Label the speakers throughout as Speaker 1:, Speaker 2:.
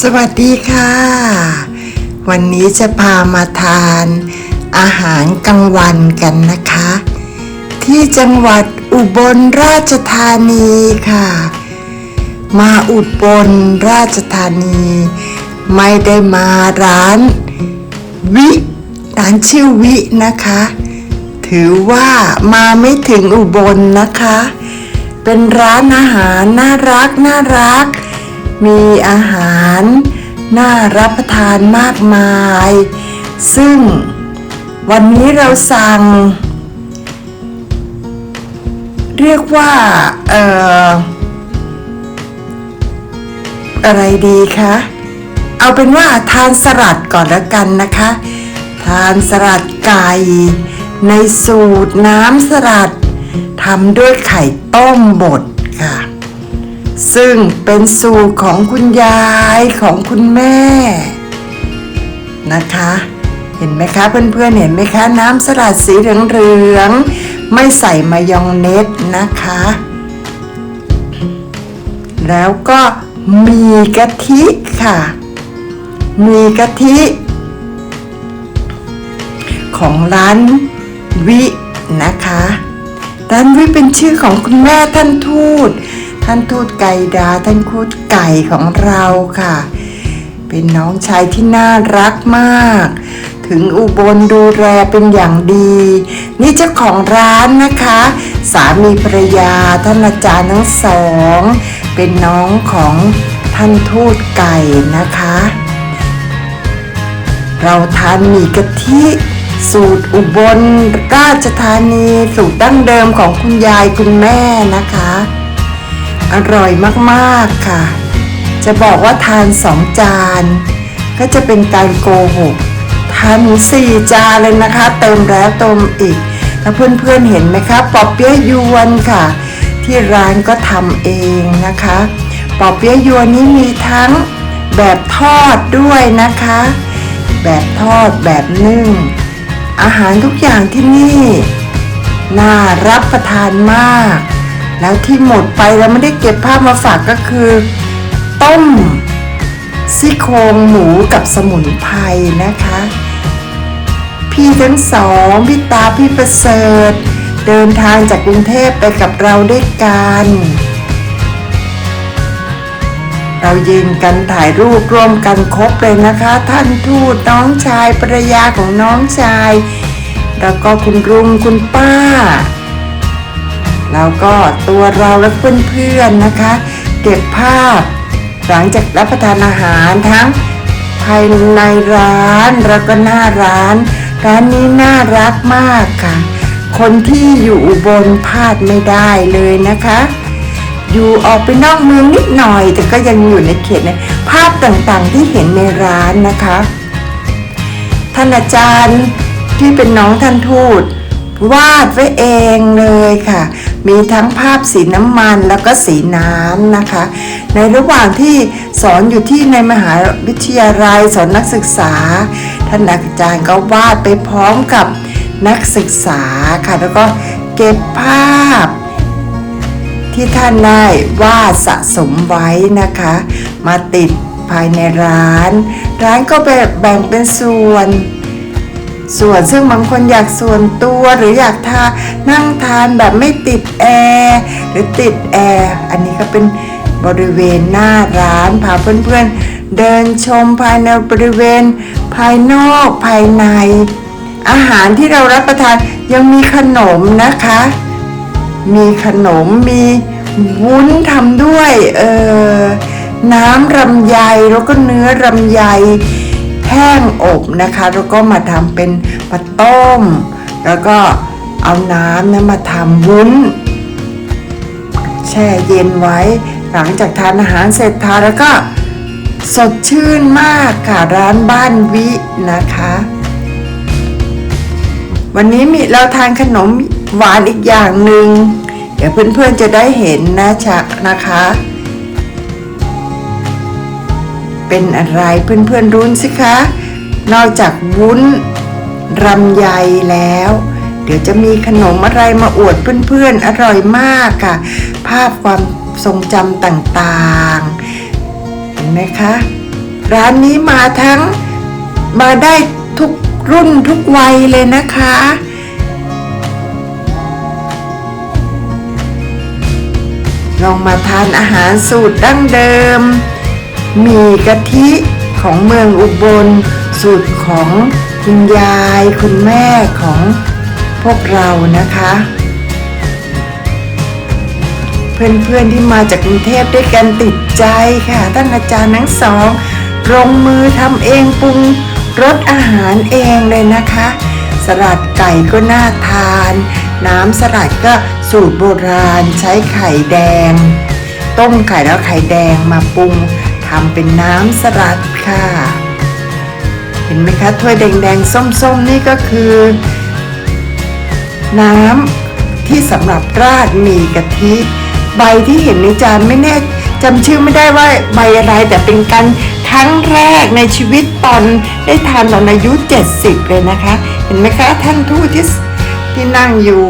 Speaker 1: สวัสดีค่ะ วันนี้จะพามาทานอาหารกลางวันกันนะคะ ที่จังหวัดอุบลราชธานีค่ะ มาอุบลราชธานี ไม่ได้มาร้าน วิร้านชื่อวินะคะ ถือว่ามาไม่ถึงอุบลนะคะ เป็นร้านอาหารน่ารักน่ารัก มีอาหารน่ารับประทานมากมาย ซึ่งวันนี้เราสั่ง เรียกว่าเอ่ออะไรดีคะเอาเป็นว่าทานสลัดก่อนแล้วกันนะคะ ทานสลัดไก่ในสูตรน้ำสลัดทำด้วยไข่ต้มบดค่ะ ซึ่งเป็นสูตรของคุณยายของคุณแม่ นะคะ เห็นไหมคะเพื่อนๆเห็นไหมคะ น้ำสลัดสีเหลืองๆไม่ใส่มายองเนสนะคะ แล้วก็มีกะทิค่ะ มีกะทิ ของร้านวินะคะร้านวิเป็นชื่อของคุณแม่ท่านทูต ท่านทูตไก่ดาท่านคูตไก่ของเราค่ะ เป็นน้องชายที่น่ารักมาก ถึงอุบลดูแลเป็นอย่างดี นี่เจ้าของร้านนะคะ สามีภรรยาท่านอาจารย์ทั้งสอง เป็นน้องของท่านทูตไก่นะคะ เราทานหมี่กะทิสูตรอุบลราชธานี สูตรดั้งเดิมของคุณยายคุณแม่นะคะ อร่อยมากๆค่ะ จะบอกว่าทานสองจาน ก็จะเป็นการโกหกทานสี่จานเลยนะคะ เติมแล้วเติมอีกถ้าเพื่อนๆเห็นไหมคะปอเปี๊ยะยวนค่ะ ที่ร้านก็ทำเองนะคะปอเปี๊ยะยวนนี้มีทั้งแบบทอดด้วยนะคะ แบบทอดแบบนึ่ง อาหารทุกอย่างที่นี่ น่ารับประทานมาก แล้วที่หมดไปเราไม่ได้เก็บภาพมาฝากก็คือ ต้มซี่โครงหมูกับสมุนไพรนะคะ พี่ทั้งสองพี่ตาพี่ประเสริฐ เดินทางจากกรุงเทพไปกับเราด้วยกัน เรายืนกันถ่ายรูปร่วมกันครบเลยนะคะ ท่านทูตน้องชายภรรยาของน้องชาย แล้วก็คุณลุงคุณป้า แล้วก็ตัวเราและเพื่อนๆนะคะ เก็บภาพ หลังจากรับประทานอาหารทั้งภายในร้านแล้วก็หน้าร้าน ร้านนี้น่ารักมากค่ะ คนที่อยู่บลพลาดไม่ได้เลยนะคะ อยู่ออกไปนอกเมืองนิดหน่อย แต่ก็ยังอยู่ในเขตในภาพต่างๆที่เห็นในร้านนะคะ ท่านอาจารย์ที่เป็นน้องท่านทูตวาดไว้เองเลยค่ะ มีทั้งภาพสีน้ำมันแล้วก็สีน้ำนะคะ ในระหว่างที่สอนอยู่ที่ในมหาวิทยาลัยสอนนักศึกษา ท่านอาจารย์ก็วาดไปพร้อมกับนักศึกษาค่ะแล้วก็เก็บภาพ ที่ท่านได้วาดสะสมไว้นะคะ มาติดภายในร้าน ร้านก็แบบแบ่งเป็นส่วน ส่วนซึ่งบางคนอยากส่วนตัวหรืออยากทานั่งทานแบบไม่ติดแอร์หรือติดแอร์อันนี้ก็เป็นบริเวณหน้าร้านพาเพื่อนๆ เดินชมภายในบริเวณ ภายนอกภายใน อาหารที่เรารับประทานยังมีขนมนะคะ มีขนมมีวุ้นทำด้วยเออน้ำรำไยแล้วก็เนื้อรำไย แห้งอบนะคะ แล้วก็มาทำเป็นปลาต้ม แล้วก็เอาน้ำนะมาทำวุ้น แช่เย็นไว้ หลังจากทานอาหารเสร็จทานแล้วก็สดชื่นมากค่ะร้านบ้านวินะคะ วันนี้มีเราทานขนมหวานอีกอย่างหนึ่งเดี๋ยวเพื่อนๆจะได้เห็นนะชะนะคะ เป็นอะไรเพื่อนๆรุ้นสิคะ นอกจากวุ้นรำไยแล้ว เดี๋ยวจะมีขนมอะไรมาอวดเพื่อนๆอร่อยมากค่ะ ภาพความทรงจำต่างๆ เห็นไหมคะ ร้านนี้มาทั้งมาได้ทุกรุ่นทุกวัยเลยนะคะลองมาทานอาหารสูตรดั้งเดิม มีกะทิของเมืองอุบล สูตรของคุณยาย คุณแม่ของพวกเรานะคะ เพื่อนๆที่มาจากกรุงเทพด้วยกันติดใจค่ะท่านอาจารย์ทั้งสองลงมือทำเองปรุงรสอาหารเองเลยนะคะ สลัดไก่ก็น่าทาน น้ำสลัดก็สูตรโบราณใช้ไข่แดง ต้มไข่แล้วไข่แดงมาปรุง ทำเป็นน้ำสลัดค่ะ เห็นไหมคะถ้วยแดงๆ ส้มๆ นี่ก็คือ น้ำที่สำหรับราดหมี่กะทิ ใบที่เห็นในจานไม่แน่จำชื่อไม่ได้ว่าใบอะไรแต่เป็นการครั้งแรกในชีวิตตอนได้ทานตอนอายุ 70 เลยนะคะ เห็นไหมคะท่านทูตที่ที่นั่งอยู่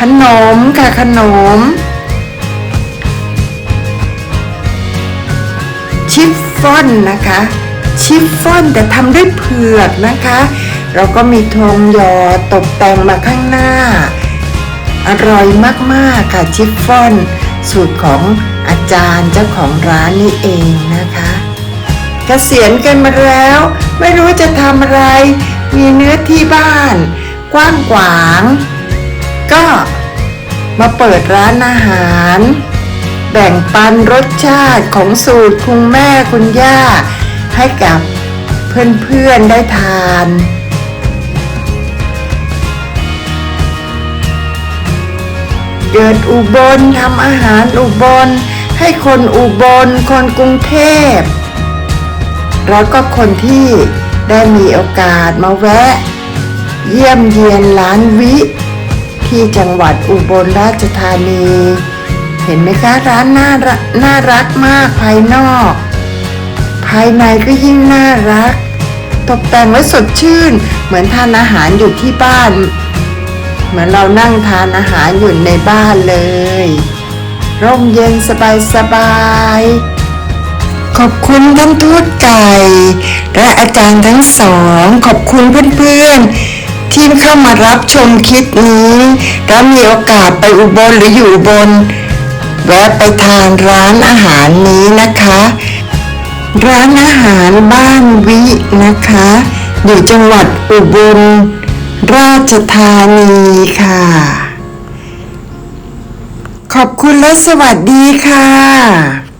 Speaker 1: ขนมค่ะขนม ชิฟฟ่อนนะคะ ชิฟฟ่อนแต่ทำด้วยเผือกนะคะ เราก็มีทองยอตกแต่งมาข้างหน้า อร่อยมากๆค่ะชิฟฟ่อน สูตรของอาจารย์เจ้าของร้านนี่เองนะคะเกษียณกันมาแล้ว ไม่รู้จะทำอะไร มีเนื้อที่บ้าน กว้างขวาง ก็มาเปิดร้านอาหาร แบ่งปันรสชาติของสูตรคุณแม่คุณย่า ให้กับเพื่อนๆได้ทาน เกิดอุบลทำอาหารอุบล ให้คนอุบล คนกรุงเทพ แล้วก็คนที่ได้มีโอกาสมาแวะ เยี่ยมเยียนร้านวิ ที่จังหวัดอุบลราชธานี เห็นไหมคะร้านน่ารักน่ารักมากภายนอก ภายในก็ยิ่งน่ารัก ตกแต่งไว้สดชื่น เหมือนทานอาหารอยู่ที่บ้าน เหมือนเรานั่งทานอาหารอยู่ในบ้านเลย ร่มเย็นสบายสบายขอบคุณท่านทูตไก่ และอาจารย์ทั้งสอง ขอบคุณเพื่อนๆ ที่เข้ามารับชมคลิปนี้ แล้วมีโอกาสไปอุบลหรืออยู่อุบล แวะไปทานร้านอาหารนี้นะคะ ร้านอาหารบ้านวินะคะ อยู่จังหวัดอุบลราชธานีค่ะ ขอบคุณและสวัสดีค่ะ